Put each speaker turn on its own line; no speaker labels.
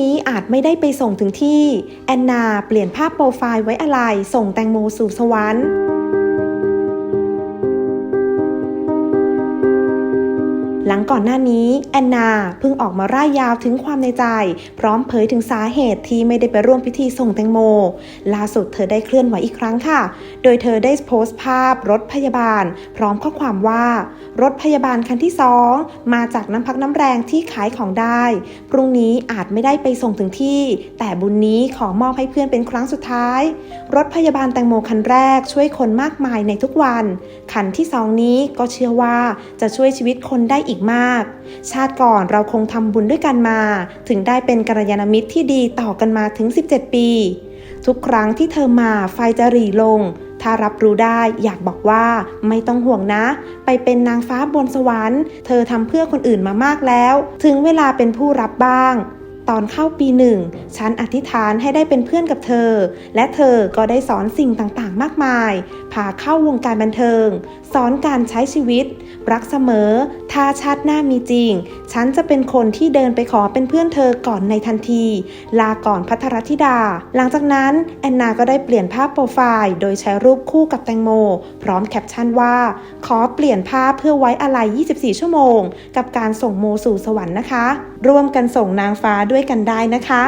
นี้อาจไม่ได้ไปส่งถึงที่ แอนนาเปลี่ยนภาพโปรไฟล์ไว้อะไร ส่งแตงโมสู่สวรรค์ หลังก่อนหน้านี้แอนนาเพิ่งออกมาร่ายยาวถึงความในใจ พร้อมเผยถึงสาเหตุที่ไม่ได้ไปร่วมพิธีส่งแตงโม ล่าสุดเธอได้เคลื่อนไหวอีกครั้งค่ะ โดยเธอได้โพสต์ภาพรถพยาบาล พร้อมข้อความว่า รถพยาบาลคันที่สองมาจากน้ำพักน้ำแรงที่ขายของได้ พรุ่งนี้อาจไม่ได้ไปส่งถึงที่ แต่บุญนี้ขอมอบให้เพื่อนเป็นครั้งสุดท้าย รถพยาบาลแตงโมคันแรกช่วยคนมากมายในทุกวัน คันที่สองนี้ก็เชื่อว่าจะช่วยชีวิตคนได้อีกมาก ชาติก่อนเราคงทำบุญด้วยกันมา ถึงได้เป็นกัลยาณมิตรที่ดีต่อกันมาถึง 17 ปี ทุกครั้งที่เธอมาไฟจะหรี่ลง ถ้ารับรู้ได้อยากบอกว่าไม่ต้องห่วงนะ ไปเป็นนางฟ้าบนสวรรค์ เธอทำเพื่อคนอื่นมามากแล้ว ถึงเวลาเป็นผู้รับบ้างตอนเข้าปีหนึ่ง ฉันอธิษฐานให้ได้เป็นเพื่อนกับเธอ และเธอก็ได้สอนสิ่งต่างๆ มากมาย พาเข้าวงการบันเทิง สอนการใช้ชีวิต รักเสมอ ถ้าชาติหน้ามีจริง ฉันจะเป็นคนที่เดินไปขอเป็นเพื่อนเธอก่อนในทันที ลาก่อนพัทรธิดา หลังจากนั้นแอนนาก็ได้เปลี่ยนภาพโปรไฟล์โดยใช้รูปคู่กับแตงโม พร้อมแคปชั่นว่า ขอเปลี่ยนภาพเพื่อไว้อะไร24 ชั่วโมง กับการส่งโมสู่สวรรค์นะคะ ร่วมกันส่งนางฟ้าด้วยกันได้นะคะ